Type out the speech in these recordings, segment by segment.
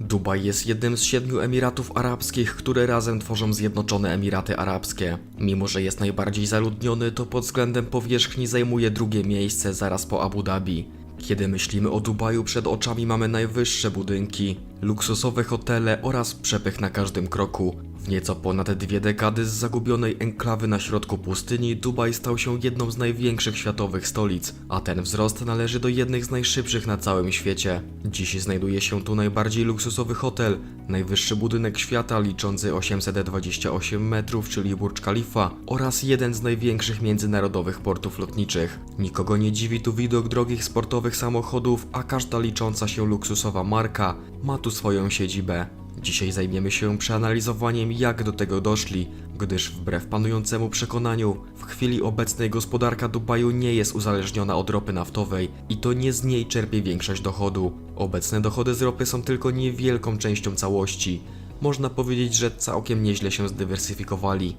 Dubaj jest jednym z siedmiu Emiratów Arabskich, które razem tworzą Zjednoczone Emiraty Arabskie. Mimo, że jest najbardziej zaludniony, to pod względem powierzchni zajmuje drugie miejsce zaraz po Abu Dhabi. Kiedy myślimy o Dubaju, przed oczami mamy najwyższe budynki, luksusowe hotele oraz przepych na każdym kroku. W nieco ponad dwie dekady z zagubionej enklawy na środku pustyni, Dubaj stał się jedną z największych światowych stolic, a ten wzrost należy do jednych z najszybszych na całym świecie. Dziś znajduje się tu najbardziej luksusowy hotel, najwyższy budynek świata liczący 828 metrów, czyli Burj Khalifa, oraz jeden z największych międzynarodowych portów lotniczych. Nikogo nie dziwi tu widok drogich sportowych samochodów, a każda licząca się luksusowa marka ma tu swoją siedzibę. Dzisiaj zajmiemy się przeanalizowaniem, jak do tego doszli, gdyż wbrew panującemu przekonaniu, w chwili obecnej gospodarka Dubaju nie jest uzależniona od ropy naftowej i to nie z niej czerpie większość dochodu. Obecne dochody z ropy są tylko niewielką częścią całości. Można powiedzieć, że całkiem nieźle się zdywersyfikowali.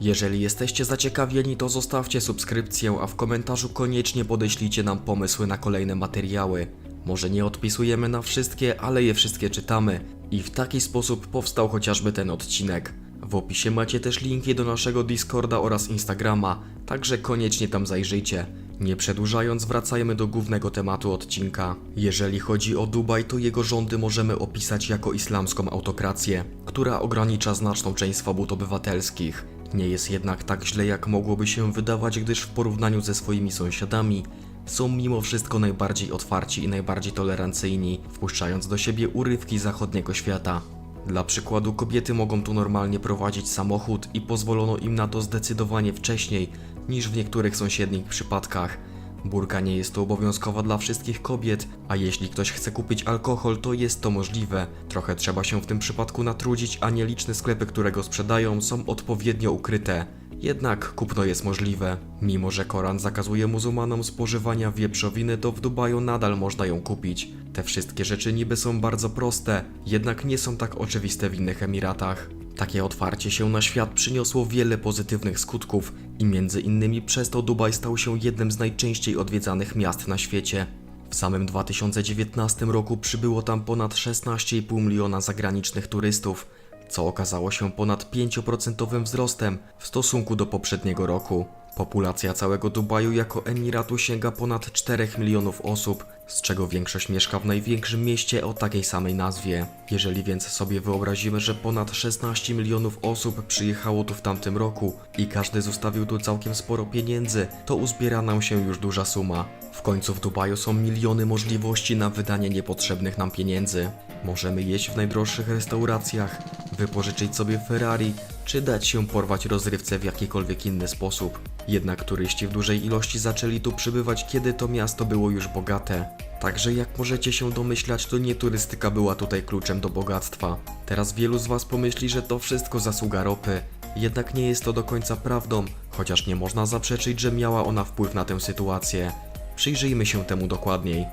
Jeżeli jesteście zaciekawieni, to zostawcie subskrypcję, a w komentarzu koniecznie podeślijcie nam pomysły na kolejne materiały. Może nie odpisujemy na wszystkie, ale je wszystkie czytamy i w taki sposób powstał chociażby ten odcinek. W opisie macie też linki do naszego Discorda oraz Instagrama, także koniecznie tam zajrzyjcie. Nie przedłużając, wracajmy do głównego tematu odcinka. Jeżeli chodzi o Dubaj, to jego rządy możemy opisać jako islamską autokrację, która ogranicza znaczną część swobód obywatelskich. Nie jest jednak tak źle, jak mogłoby się wydawać, gdyż w porównaniu ze swoimi sąsiadami są mimo wszystko najbardziej otwarci i najbardziej tolerancyjni, wpuszczając do siebie urywki zachodniego świata. Dla przykładu kobiety mogą tu normalnie prowadzić samochód i pozwolono im na to zdecydowanie wcześniej niż w niektórych sąsiednich przypadkach. Burka nie jest tu obowiązkowa dla wszystkich kobiet, a jeśli ktoś chce kupić alkohol, to jest to możliwe. Trochę trzeba się w tym przypadku natrudzić, a nieliczne sklepy, które go sprzedają, są odpowiednio ukryte. Jednak kupno jest możliwe. Mimo, że Koran zakazuje muzułmanom spożywania wieprzowiny, to w Dubaju nadal można ją kupić. Te wszystkie rzeczy niby są bardzo proste, jednak nie są tak oczywiste w innych Emiratach. Takie otwarcie się na świat przyniosło wiele pozytywnych skutków i między innymi przez to Dubaj stał się jednym z najczęściej odwiedzanych miast na świecie. W samym 2019 roku przybyło tam ponad 16,5 miliona zagranicznych turystów, co okazało się ponad 5% wzrostem w stosunku do poprzedniego roku. Populacja całego Dubaju jako emiratu sięga ponad 4 milionów osób, z czego większość mieszka w największym mieście o takiej samej nazwie. Jeżeli więc sobie wyobrazimy, że ponad 16 milionów osób przyjechało tu w tamtym roku i każdy zostawił tu całkiem sporo pieniędzy, to uzbiera nam się już duża suma. W końcu w Dubaju są miliony możliwości na wydanie niepotrzebnych nam pieniędzy. Możemy jeść w najdroższych restauracjach, wypożyczyć sobie Ferrari, czy dać się porwać rozrywce w jakikolwiek inny sposób. Jednak turyści w dużej ilości zaczęli tu przybywać, kiedy to miasto było już bogate. Także jak możecie się domyślać, to nie turystyka była tutaj kluczem do bogactwa. Teraz wielu z Was pomyśli, że to wszystko zasługa ropy. Jednak nie jest to do końca prawdą, chociaż nie można zaprzeczyć, że miała ona wpływ na tę sytuację. Przyjrzyjmy się temu dokładniej.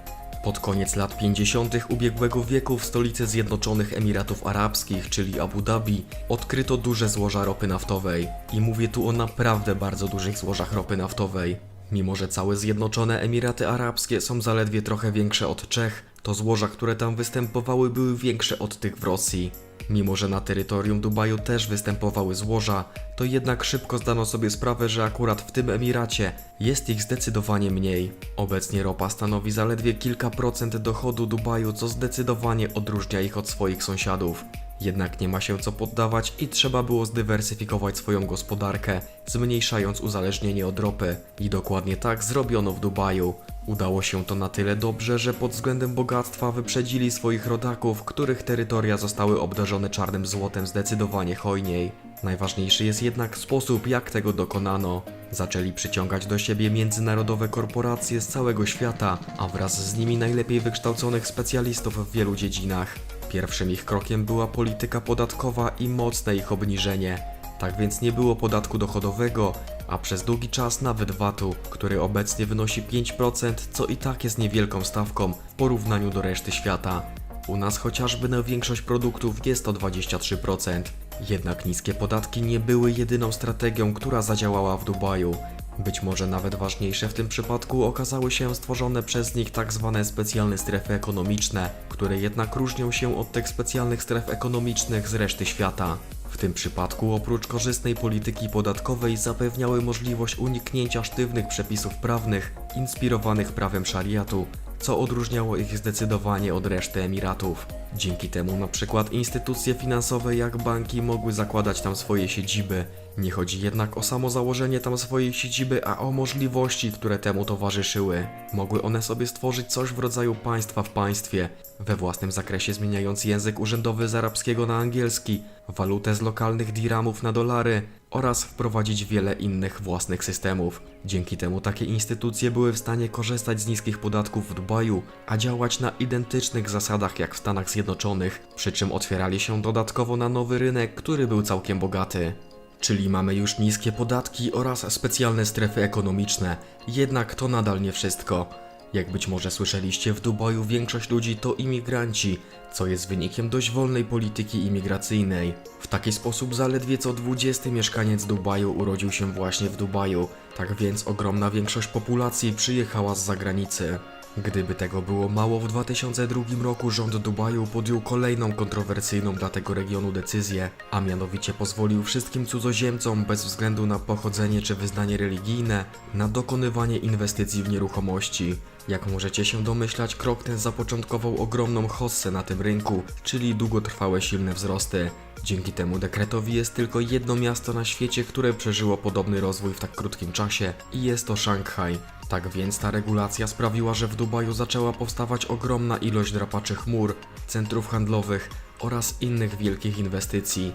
Pod koniec lat 50. ubiegłego wieku w stolicy Zjednoczonych Emiratów Arabskich, czyli Abu Dhabi, odkryto duże złoża ropy naftowej. I mówię tu o naprawdę bardzo dużych złożach ropy naftowej. Mimo, że całe Zjednoczone Emiraty Arabskie są zaledwie trochę większe od Czech, to złoża, które tam występowały, były większe od tych w Rosji. Mimo, że na terytorium Dubaju też występowały złoża, to jednak szybko zdano sobie sprawę, że akurat w tym Emiracie jest ich zdecydowanie mniej. Obecnie ropa stanowi zaledwie kilka procent dochodu Dubaju, co zdecydowanie odróżnia ich od swoich sąsiadów. Jednak nie ma się co poddawać i trzeba było zdywersyfikować swoją gospodarkę, zmniejszając uzależnienie od ropy. I dokładnie tak zrobiono w Dubaju. Udało się to na tyle dobrze, że pod względem bogactwa wyprzedzili swoich rodaków, których terytoria zostały obdarzone czarnym złotem zdecydowanie hojniej. Najważniejszy jest jednak sposób, jak tego dokonano. Zaczęli przyciągać do siebie międzynarodowe korporacje z całego świata, a wraz z nimi najlepiej wykształconych specjalistów w wielu dziedzinach. Pierwszym ich krokiem była polityka podatkowa i mocne ich obniżenie. Tak więc nie było podatku dochodowego, a przez długi czas nawet VAT-u, który obecnie wynosi 5%, co i tak jest niewielką stawką w porównaniu do reszty świata. U nas chociażby na większość produktów jest to 23%. Jednak niskie podatki nie były jedyną strategią, która zadziałała w Dubaju. Być może nawet ważniejsze w tym przypadku okazały się stworzone przez nich tak zwane specjalne strefy ekonomiczne, które jednak różnią się od tych specjalnych stref ekonomicznych z reszty świata. W tym przypadku oprócz korzystnej polityki podatkowej zapewniały możliwość uniknięcia sztywnych przepisów prawnych inspirowanych prawem szariatu, co odróżniało ich zdecydowanie od reszty Emiratów. Dzięki temu na przykład instytucje finansowe jak banki mogły zakładać tam swoje siedziby. Nie chodzi jednak o samo założenie tam swojej siedziby, a o możliwości, które temu towarzyszyły. Mogły one sobie stworzyć coś w rodzaju państwa w państwie, we własnym zakresie zmieniając język urzędowy z arabskiego na angielski, walutę z lokalnych diramów na dolary oraz wprowadzić wiele innych własnych systemów. Dzięki temu takie instytucje były w stanie korzystać z niskich podatków w Dubaju, a działać na identycznych zasadach jak w Stanach Zjednoczonych, przy czym otwierali się dodatkowo na nowy rynek, który był całkiem bogaty. Czyli mamy już niskie podatki oraz specjalne strefy ekonomiczne, jednak to nadal nie wszystko. Jak być może słyszeliście, w Dubaju większość ludzi to imigranci, co jest wynikiem dość wolnej polityki imigracyjnej. W taki sposób zaledwie co 20 mieszkaniec Dubaju urodził się właśnie w Dubaju, tak więc ogromna większość populacji przyjechała z zagranicy. Gdyby tego było mało, w 2002 roku rząd Dubaju podjął kolejną kontrowersyjną dla tego regionu decyzję, a mianowicie pozwolił wszystkim cudzoziemcom bez względu na pochodzenie czy wyznanie religijne na dokonywanie inwestycji w nieruchomości. Jak możecie się domyślać, krok ten zapoczątkował ogromną hossę na tym rynku, czyli długotrwałe silne wzrosty. Dzięki temu dekretowi jest tylko jedno miasto na świecie, które przeżyło podobny rozwój w tak krótkim czasie i jest to Szanghaj. Tak więc ta regulacja sprawiła, że w Dubaju zaczęła powstawać ogromna ilość drapaczy chmur, centrów handlowych oraz innych wielkich inwestycji.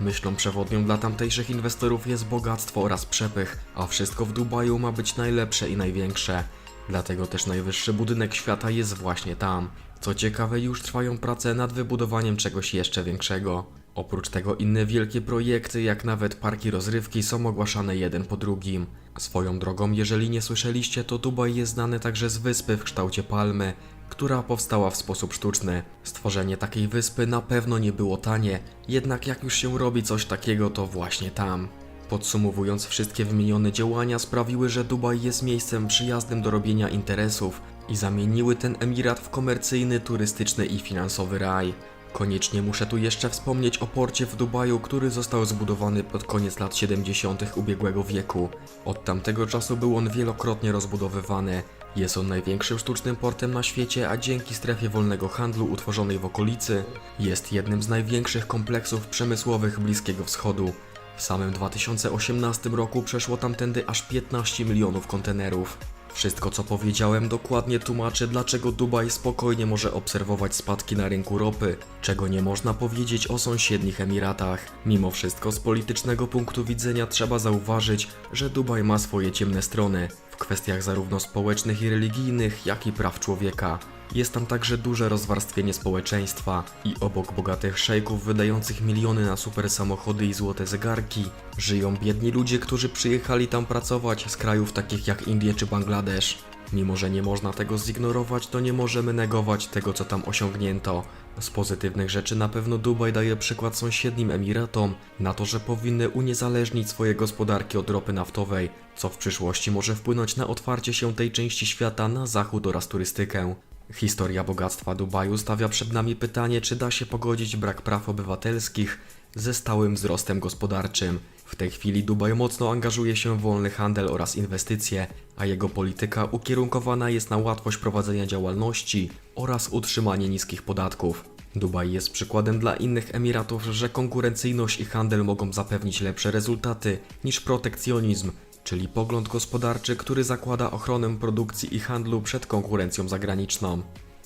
Myślą przewodnią dla tamtejszych inwestorów jest bogactwo oraz przepych, a wszystko w Dubaju ma być najlepsze i największe. Dlatego też najwyższy budynek świata jest właśnie tam. Co ciekawe, już trwają prace nad wybudowaniem czegoś jeszcze większego. Oprócz tego inne wielkie projekty, jak nawet parki rozrywki, są ogłaszane jeden po drugim. Swoją drogą, jeżeli nie słyszeliście, to Dubaj jest znany także z wyspy w kształcie palmy, która powstała w sposób sztuczny. Stworzenie takiej wyspy na pewno nie było tanie, jednak jak już się robi coś takiego, to właśnie tam. Podsumowując, wszystkie wymienione działania sprawiły, że Dubaj jest miejscem przyjaznym do robienia interesów i zamieniły ten emirat w komercyjny, turystyczny i finansowy raj. Koniecznie muszę tu jeszcze wspomnieć o porcie w Dubaju, który został zbudowany pod koniec lat 70. ubiegłego wieku. Od tamtego czasu był on wielokrotnie rozbudowywany. Jest on największym sztucznym portem na świecie, a dzięki strefie wolnego handlu utworzonej w okolicy jest jednym z największych kompleksów przemysłowych Bliskiego Wschodu. W samym 2018 roku przeszło tamtędy aż 15 milionów kontenerów. Wszystko co powiedziałem dokładnie tłumaczy dlaczego Dubaj spokojnie może obserwować spadki na rynku ropy, czego nie można powiedzieć o sąsiednich Emiratach. Mimo wszystko z politycznego punktu widzenia trzeba zauważyć, że Dubaj ma swoje ciemne strony w kwestiach zarówno społecznych i religijnych, jak i praw człowieka. Jest tam także duże rozwarstwienie społeczeństwa i obok bogatych szejków wydających miliony na super samochody i złote zegarki, żyją biedni ludzie, którzy przyjechali tam pracować z krajów takich jak Indie czy Bangladesz. Mimo, że nie można tego zignorować, to nie możemy negować tego, co tam osiągnięto. Z pozytywnych rzeczy na pewno Dubaj daje przykład sąsiednim Emiratom na to, że powinny uniezależnić swoje gospodarki od ropy naftowej, co w przyszłości może wpłynąć na otwarcie się tej części świata na zachód oraz turystykę. Historia bogactwa Dubaju stawia przed nami pytanie, czy da się pogodzić brak praw obywatelskich ze stałym wzrostem gospodarczym. W tej chwili Dubaj mocno angażuje się w wolny handel oraz inwestycje, a jego polityka ukierunkowana jest na łatwość prowadzenia działalności oraz utrzymanie niskich podatków. Dubaj jest przykładem dla innych emiratów, że konkurencyjność i handel mogą zapewnić lepsze rezultaty niż protekcjonizm, czyli pogląd gospodarczy, który zakłada ochronę produkcji i handlu przed konkurencją zagraniczną.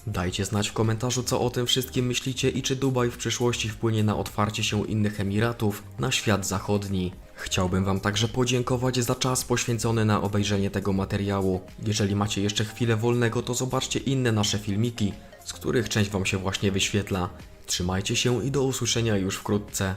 Dajcie znać w komentarzu, co o tym wszystkim myślicie i czy Dubaj w przyszłości wpłynie na otwarcie się innych Emiratów na świat zachodni. Chciałbym Wam także podziękować za czas poświęcony na obejrzenie tego materiału. Jeżeli macie jeszcze chwilę wolnego, to zobaczcie inne nasze filmiki, z których część Wam się właśnie wyświetla. Trzymajcie się i do usłyszenia już wkrótce.